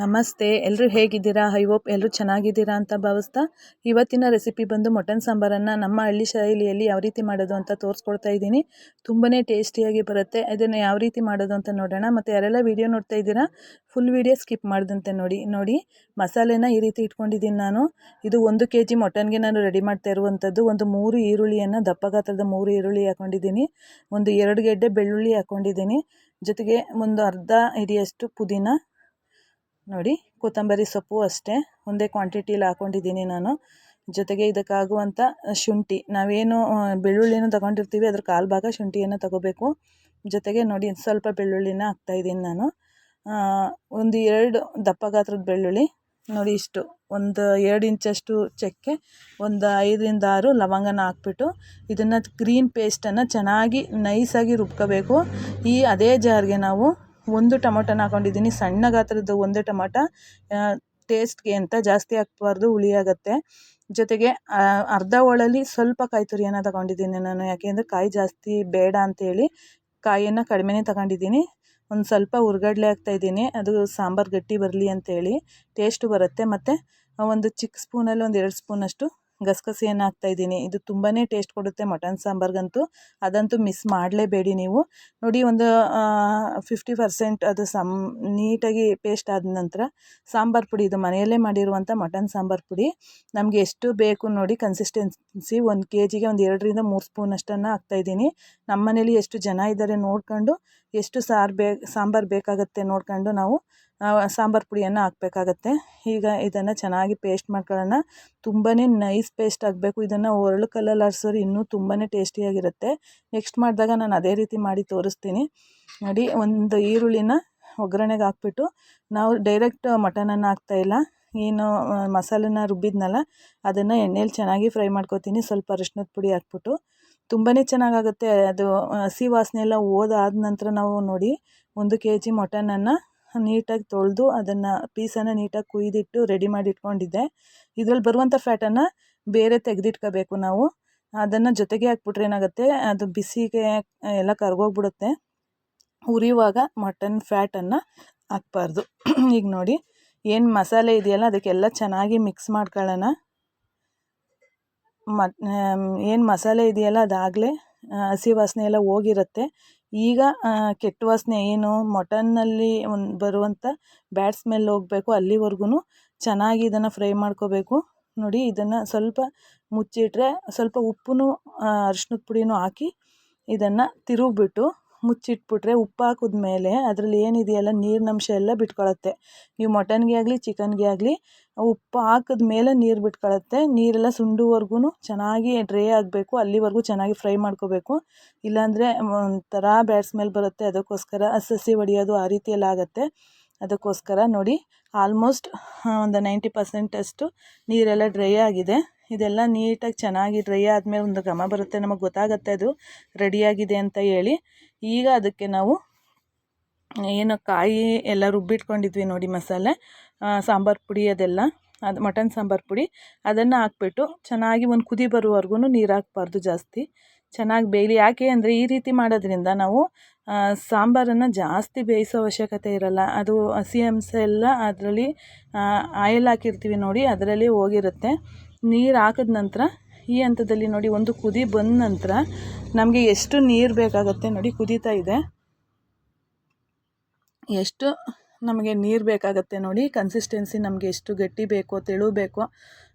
ನಮಸ್ತೆ ಎಲ್ಲರೂ ಹೇಗಿದ್ದೀರಾ? ಐ ಹೋಪ್ ಎಲ್ಲರೂ ಚೆನ್ನಾಗಿದ್ದೀರಾ ಅಂತ ಭಾವಿಸ್ತಾ ಇವತ್ತಿನ ರೆಸಿಪಿ ಬಂದು ಮಟನ್ ಸಾಂಬಾರನ್ನು ನಮ್ಮ ಹಳ್ಳಿ ಶೈಲಿಯಲ್ಲಿ ಯಾವ ರೀತಿ ಮಾಡೋದು ಅಂತ ತೋರಿಸ್ಕೊಡ್ತಾ ಇದ್ದೀನಿ. ತುಂಬಾ ಟೇಸ್ಟಿಯಾಗಿ ಬರುತ್ತೆ. ಅದನ್ನು ಯಾವ ರೀತಿ ಮಾಡೋದು ಅಂತ ನೋಡೋಣ. ಮತ್ತು ಯಾರೆಲ್ಲ ವೀಡಿಯೋ ನೋಡ್ತಾ ಇದ್ದೀರಾ ಫುಲ್ ವೀಡಿಯೋ ಸ್ಕಿಪ್ ಮಾಡಿದಂತೆ ನೋಡಿ. ನೋಡಿ, ಮಸಾಲೆನ ಈ ರೀತಿ ಇಟ್ಕೊಂಡಿದ್ದೀನಿ ನಾನು. ಇದು ಒಂದು ಕೆ ಜಿ ಮಟನ್ಗೆ ನಾನು ರೆಡಿ ಮಾಡ್ತಾ ಇರುವಂಥದ್ದು. ಒಂದು ಮೂರು ಈರುಳ್ಳಿಯನ್ನು ದಪ್ಪ ಗಾತ್ರದ ಮೂರು ಈರುಳ್ಳಿ ಹಾಕ್ಕೊಂಡಿದ್ದೀನಿ ಒಂದು ಎರಡು ಗೆಡ್ಡೆ ಬೆಳ್ಳುಳ್ಳಿ ಹಾಕ್ಕೊಂಡಿದ್ದೀನಿ ಜೊತೆಗೆ ಒಂದು ಅರ್ಧ ಹಿಡಿಯಷ್ಟು ಪುದೀನ. ನೋಡಿ, ಕೊತ್ತಂಬರಿ ಸೊಪ್ಪು ಅಷ್ಟೇ. ಒಂದೇ ಕ್ವಾಂಟಿಟಿಲಿ ಹಾಕ್ಕೊಂಡಿದ್ದೀನಿ ನಾನು. ಜೊತೆಗೆ ಇದಕ್ಕಾಗುವಂಥ ಶುಂಠಿ. ನಾವೇನು ಬೆಳ್ಳುಳ್ಳಿನ ತಗೊಂಡಿರ್ತೀವಿ. ಅದ್ರ ಕಾಲು ಭಾಗ ಶುಂಠಿಯನ್ನು ತಗೋಬೇಕು. ಜೊತೆಗೆ ನೋಡಿ, ಸ್ವಲ್ಪ ಬೆಳ್ಳುಳ್ಳಿನ ಹಾಕ್ತಾಯಿದ್ದೀನಿ ನಾನು. ಒಂದು ಎರಡು ದಪ್ಪ ಗಾತ್ರದ ಬೆಳ್ಳುಳ್ಳಿ. ನೋಡಿ ಇಷ್ಟು. ಒಂದು ಎರಡು ಇಂಚಷ್ಟು ಚಕ್ಕೆ, ಒಂದು ಐದರಿಂದ ಆರು ಲವಂಗನ ಹಾಕ್ಬಿಟ್ಟು ಇದನ್ನು ಗ್ರೀನ್ ಪೇಸ್ಟನ್ನು ಚೆನ್ನಾಗಿ ನೈಸಾಗಿ ರುಬ್ಕೋಬೇಕು. ಈ ಅದೇ ಜಾರ್ಗೆ ನಾವು ಒಂದು ಟೊಮೊಟೊನ ಹಾಕೊಂಡಿದ್ದೀನಿ. ಸಣ್ಣ ಗಾತ್ರದ್ದು ಒಂದೇ ಟೊಮೊಟ ಟೇಸ್ಟ್ಗೆ ಅಂತ ಜಾಸ್ತಿ ಹಾಕ್ಬಾರ್ದು ಹುಳಿ ಆಗುತ್ತೆ ಜೊತೆಗೆ ಅರ್ಧ ಒಳಲಿ ಸ್ವಲ್ಪ ಕಾಯಿ ತುರಿಯನ್ನು ತಗೊಂಡಿದ್ದೀನಿ ನಾನು. ಯಾಕೆಂದರೆ ಕಾಯಿ ಜಾಸ್ತಿ ಬೇಡ ಅಂತೇಳಿ ಕಾಯಿಯನ್ನು ಕಡಿಮೆನೇ ತಗೊಂಡಿದ್ದೀನಿ. ಒಂದು ಸ್ವಲ್ಪ ಹುರ್ಗಡ್ಲೆ ಹಾಕ್ತಾಯಿದ್ದೀನಿ ಅದು ಸಾಂಬಾರು ಗಟ್ಟಿ ಬರಲಿ ಅಂತೇಳಿ ಟೇಸ್ಟು ಬರುತ್ತೆ. ಮತ್ತು ಒಂದು ಚಿಕ್ಕ ಸ್ಪೂನಲ್ಲಿ ಒಂದು ಎರಡು ಸ್ಪೂನಷ್ಟು ಗಸಗಸೆಯನ್ನು ಹಾಕ್ತಾಯಿದ್ದೀನಿ ಇದು ತುಂಬಾ ಟೇಸ್ಟ್ ಕೊಡುತ್ತೆ ಮಟನ್ ಸಾಂಬಾರ್ಗಂತೂ. ಅದಂತೂ ಮಿಸ್ ಮಾಡಲೇಬೇಡಿ ನೀವು. ನೋಡಿ ಒಂದು ಫಿಫ್ಟಿ ಪರ್ಸೆಂಟ್ ಅದು ಸಮ್, ನೀಟಾಗಿ ಪೇಸ್ಟ್ ಆದ ನಂತರ ಸಾಂಬಾರು ಪುಡಿ, ಇದು ಮನೆಯಲ್ಲೇ ಮಾಡಿರುವಂಥ ಮಟನ್ ಸಾಂಬಾರು ಪುಡಿ. ನಮಗೆ ಎಷ್ಟು ಬೇಕು ನೋಡಿ ಕನ್ಸಿಸ್ಟೆನ್ಸಿ ಒಂದು ಕೆ ಜಿಗೆ ಒಂದು ಎರಡರಿಂದ ಮೂರು ಸ್ಪೂನ್ ಅಷ್ಟನ್ನು ಹಾಕ್ತಾಯಿದ್ದೀನಿ ನಮ್ಮ ಮನೇಲಿ ಎಷ್ಟು ಜನ ಇದ್ದಾರೆ ನೋಡ್ಕೊಂಡು ಎಷ್ಟು ಸಾರು ಬೇ, ಸಾಂಬಾರು ಬೇಕಾಗುತ್ತೆ ನೋಡ್ಕೊಂಡು ನಾವು ಸಾಂಬಾರು ಪುಡಿಯನ್ನು ಹಾಕ್ಬೇಕಾಗತ್ತೆ. ಈಗ ಇದನ್ನು ಚೆನ್ನಾಗಿ ಪೇಸ್ಟ್ ಮಾಡ್ಕೊಳ್ಳೋಣ. ತುಂಬಾ ನೈಸ್ ಪೇಸ್ಟ್ ಆಗಬೇಕು. ಇದನ್ನು ಒರಳು ಕಲ್ಲಲ್ಲಿ ಆರಿಸೋರು ಇನ್ನೂ ತುಂಬಾ ಟೇಸ್ಟಿಯಾಗಿರುತ್ತೆ ನೆಕ್ಸ್ಟ್ ಮಾಡಿದಾಗ ನಾನು ಅದೇ ರೀತಿ ಮಾಡಿ ತೋರಿಸ್ತೀನಿ. ನೋಡಿ, ಒಂದು ಈರುಳ್ಳಿನ ಒಗ್ಗರಣೆಗೆ ಹಾಕ್ಬಿಟ್ಟು, ನಾವು ಡೈರೆಕ್ಟ್ ಮಟನನ್ನು ಹಾಕ್ತಾಯಿಲ್ಲ ಏನು ಮಸಾಲೆನ ರುಬ್ಬಿದ್ನಲ್ಲ, ಅದನ್ನು ಎಣ್ಣೆಲಿ ಚೆನ್ನಾಗಿ ಫ್ರೈ ಮಾಡ್ಕೊತೀನಿ. ಸ್ವಲ್ಪ ಅರಿಶಿನದ ಪುಡಿ ಹಾಕ್ಬಿಟ್ಟು. ತುಂಬಾ ಚೆನ್ನಾಗಾಗುತ್ತೆ. ಅದು, ಹಸಿ ವಾಸನೆ ಎಲ್ಲ ಹೋದಾದ ನಂತರ ನಾವು ನೋಡಿ, ಒಂದು ಕೆ ಜಿ ಮಟನನ್ನು ನೀಟಾಗಿ ತೊಳೆದು ಅದನ್ನು ಪೀಸನ್ನು ನೀಟಾಗಿ ಕುಯ್ದಿಟ್ಟು ರೆಡಿ ಮಾಡಿ ಇಟ್ಕೊಂಡಿದ್ದೆ. ಇದ್ರಲ್ಲಿ ಬರುವಂಥ ಫ್ಯಾಟನ್ನು ಬೇರೆ ತೆಗೆದಿಟ್ಕೋಬೇಕು ನಾವು. ಅದನ್ನು ಜೊತೆಗೆ ಹಾಕ್ಬಿಟ್ರೆ ಏನಾಗುತ್ತೆ, ಅದು ಬಿಸಿಗೆ ಎಲ್ಲ ಕರ್ಗೋಗ್ಬಿಡುತ್ತೆ. ಹುರಿಯುವಾಗ ಮಟನ್ ಫ್ಯಾಟನ್ನು ಹಾಕ್ಬಾರ್ದು. ಈಗ ನೋಡಿ, ಏನು ಮಸಾಲೆ ಇದೆಯಲ್ಲ, ಅದಕ್ಕೆಲ್ಲ ಚೆನ್ನಾಗಿ ಮಿಕ್ಸ್ ಮಾಡ್ಕೊಳ್ಳೋಣ. ಮ ಏನು ಮಸಾಲೆ ಇದೆಯಲ್ಲ, ಅದಾಗಲೇ ಹಸಿ ವಾಸನೆ ಎಲ್ಲ ಹೋಗಿರುತ್ತೆ. ಈಗ ಕೆಟ್ಟ ವಾಸನೆ ಏನು ಮಟನ್ನಲ್ಲಿ ಒಂದು ಬರುವಂಥ ಬ್ಯಾಡ್ ಸ್ಮೆಲ್ ಹೋಗಬೇಕು ಅಲ್ಲಿವರೆಗೂ ಚೆನ್ನಾಗಿ ಇದನ್ನು ಫ್ರೈ ಮಾಡ್ಕೋಬೇಕು. ನೋಡಿ ಇದನ್ನು ಸ್ವಲ್ಪ ಮುಚ್ಚಿಟ್ರೆ ಸ್ವಲ್ಪ ಉಪ್ಪು ಅರ್ಶಿನದ ಪುಡಿನೂ ಹಾಕಿ ಇದನ್ನು ತಿರುಗಿಬಿಟ್ಟು ಮುಚ್ಚಿಟ್ಬಿಟ್ರೆ ಉಪ್ಪು ಹಾಕಿದ್ಮೇಲೆ ಅದರಲ್ಲಿ ಏನಿದೆಯಲ್ಲ ನೀರಿನಂಶ ಎಲ್ಲ ಬಿಟ್ಕೊಳತ್ತೆ. ನೀವು ಮಟನ್ಗೆ ಆಗಲಿ, ಚಿಕನ್ಗೆ ಆಗಲಿ ಉಪ್ಪು ಹಾಕಿದ ಮೇಲೆ ನೀರು ಬಿಟ್ಕೊಳ್ಳುತ್ತೆ ನೀರೆಲ್ಲ ಸುಂಡುವರೆಗೂ ಚೆನ್ನಾಗಿ ಡ್ರೈ ಆಗಬೇಕು. ಅಲ್ಲಿವರೆಗೂ ಚೆನ್ನಾಗಿ ಫ್ರೈ ಮಾಡ್ಕೋಬೇಕು. ಇಲ್ಲಾಂದರೆ ಒಂಥರ ಬ್ಯಾಡ್ ಸ್ಮೆಲ್ ಬರುತ್ತೆ. ಅದಕ್ಕೋಸ್ಕರ ಸಸಿ ಹೊಡಿಯೋದು ಆ ರೀತಿಯಲ್ಲಿ ಆಗುತ್ತೆ. ಅದಕ್ಕೋಸ್ಕರ ನೋಡಿ ಆಲ್ಮೋಸ್ಟ್ ಒಂದು ನೈಂಟಿ ಪರ್ಸೆಂಟಷ್ಟು ನೀರೆಲ್ಲ ಡ್ರೈ ಆಗಿದೆ. ಇದೆಲ್ಲ ನೀಟಾಗಿ ಚೆನ್ನಾಗಿ ಡ್ರೈ ಆದಮೇಲೆ ಒಂದು ಘಮ ಬರುತ್ತೆ, ನಮಗೆ ಗೊತ್ತಾಗುತ್ತೆ ಅದು ರೆಡಿಯಾಗಿದೆ ಅಂತ ಹೇಳಿ. ಈಗ ಅದಕ್ಕೆ ನಾವು ಏನು ಕಾಯಿ ಎಲ್ಲ ರುಬ್ಬಿಟ್ಕೊಂಡಿದ್ವಿ ನೋಡಿ ಮಸಾಲೆ ಸಾಂಬಾರು ಪುಡಿ ಅದೆಲ್ಲ, ಅದು ಮಟನ್ ಸಾಂಬಾರು ಪುಡಿ ಅದನ್ನು ಹಾಕ್ಬಿಟ್ಟು ಚೆನ್ನಾಗಿ ಒಂದು ಕುದಿ ಬರುವವರೆಗೂ ನೀರು ಹಾಕ್ಬಾರ್ದು ಜಾಸ್ತಿ. ಚೆನ್ನಾಗಿ ಬೇಯಲಿ. ಯಾಕೆ ಅಂದರೆ ಈ ರೀತಿ ಮಾಡೋದ್ರಿಂದ ನಾವು ಸಾಂಬಾರನ್ನು ಜಾಸ್ತಿ ಬೇಯಿಸೋ ಅವಶ್ಯಕತೆ ಇರಲ್ಲ. ಅದು ಹಸಿ ಅಂಶ ಎಲ್ಲ ಅದರಲ್ಲಿ ಆಯಿಲ್ ಹಾಕಿರ್ತೀವಿ ನೋಡಿ, ಅದರಲ್ಲಿ ಹೋಗಿರುತ್ತೆ. ನೀರು ಹಾಕಿದ ನಂತರ, ಈ ಹಂತದಲ್ಲಿ ನೋಡಿ ಒಂದು ಕುದಿ ಬಂದ ನಂತರ ನಮಗೆ ಎಷ್ಟು ನೀರು ಬೇಕಾಗುತ್ತೆ ನೋಡಿ ಕುದೀತಾ ಇದೆ. ಎಷ್ಟು ನಮಗೆ ನೀರು ಬೇಕಾಗುತ್ತೆ ನೋಡಿ ಕನ್ಸಿಸ್ಟೆನ್ಸಿ ನಮಗೆ ಎಷ್ಟು ಗಟ್ಟಿ ಬೇಕೋ, ತೆಳು ಬೇಕೋ,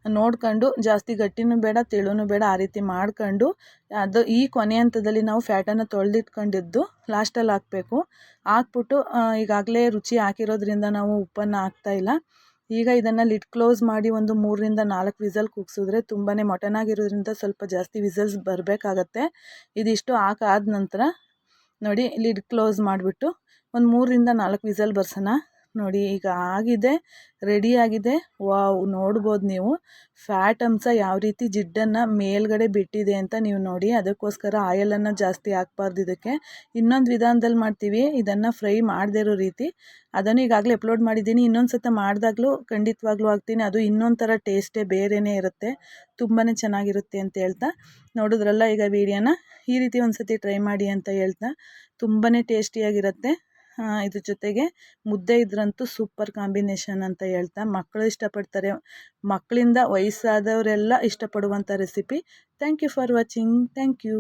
ನೋಡ್ಕೊಂಡು ಜಾಸ್ತಿ ಗಟ್ಟಿನೂ ಬೇಡ, ತೆಳುನೂ ಬೇಡ, ಆ ರೀತಿ ಮಾಡ್ಕೊಂಡು ಅದು ಈ ಕೊನೆ ಹಂತದಲ್ಲಿ ನಾವು ಫ್ಯಾಟನ್ನು ತೊಳೆದಿಟ್ಕೊಂಡಿದ್ದು ಲಾಸ್ಟಲ್ಲಿ ಹಾಕಬೇಕು. ಹಾಕ್ಬಿಟ್ಟು ಈಗಾಗಲೇ ರುಚಿ ಹಾಕಿರೋದ್ರಿಂದ ನಾವು ಉಪ್ಪನ್ನು ಹಾಕ್ತಾಯಿಲ್ಲ ಈಗ ಇದನ್ನು ಲಿಡ್ ಕ್ಲೋಸ್ ಮಾಡಿ ಒಂದು ಮೂರರಿಂದ ನಾಲ್ಕು ವಿಸಲ್ ಕೂಗಿಸಿದ್ರೆ ತುಂಬಾ ಮಟನ್ ಆಗಿರೋದ್ರಿಂದ ಸ್ವಲ್ಪ ಜಾಸ್ತಿ ವಿಸಲ್ಸ್ ಬರಬೇಕಾಗತ್ತೆ. ಇದಿಷ್ಟು ಹಾಕಾದ ನಂತರ ನೋಡಿ ಲಿಡ್ ಕ್ಲೋಸ್ ಮಾಡಿಬಿಟ್ಟು ಒಂದು ಮೂರರಿಂದ ನಾಲ್ಕು ವಿಸಲ್ ಬರ್ಸೋಣ. ನೋಡಿ, ಈಗ ಆಗಿದೆ ರೆಡಿಯಾಗಿದೆ ವಾವ್, ನೋಡ್ಬೋದು ನೀವು. ಫ್ಯಾಟ್ ಅಂಶ ಯಾವ ರೀತಿ ಜಿಡ್ಡನ್ನು ಮೇಲ್ಗಡೆ ಬಿಟ್ಟಿದೆ ಅಂತ ನೀವು ನೋಡಿ, ಅದಕ್ಕೋಸ್ಕರ ಆಯಲನ್ನು ಜಾಸ್ತಿ ಹಾಕ್ಬಾರ್ದು ಇದಕ್ಕೆ. ಇನ್ನೊಂದು ವಿಧಾನದಲ್ಲಿ ಮಾಡ್ತೀವಿ, ಇದನ್ನು ಫ್ರೈ ಮಾಡದೇ ಇರೋ ರೀತಿ. ಅದನ್ನು ಈಗಾಗಲೇ ಅಪ್ಲೋಡ್ ಮಾಡಿದ್ದೀನಿ. ಇನ್ನೊಂದು ಸತ ಮಾಡಿದಾಗಲೂ, ಖಂಡಿತವಾಗ್ಲೂ ಹಾಕ್ತೀನಿ. ಅದು ಇನ್ನೊಂದು ಥರ ಟೇಸ್ಟೇ ಬೇರೆಯೇ ಇರುತ್ತೆ. ತುಂಬಾ ಚೆನ್ನಾಗಿರುತ್ತೆ ಅಂತ ಹೇಳ್ತಾ. ನೋಡಿದ್ರಲ್ಲ ಈಗ ವೀಡಿಯೋನ ಈ ರೀತಿ ಒಂದು ಸತಿ ಟ್ರೈ ಮಾಡಿ ಅಂತ ಹೇಳ್ತಾ. ತುಂಬಾ ಟೇಸ್ಟಿಯಾಗಿರುತ್ತೆ ಇದ್ರ ಜೊತೆಗೆ ಮುದ್ದೆ ಇದ್ರಂತೂ ಸೂಪರ್ ಕಾಂಬಿನೇಷನ್ ಅಂತ ಹೇಳ್ತಾ ಮಕ್ಕಳು ಇಷ್ಟಪಡ್ತಾರೆ. ಮಕ್ಕಳಿಂದ ವಯಸ್ಸಾದವರೆಲ್ಲ ಇಷ್ಟಪಡುವಂಥ recipe thank you for watching thank you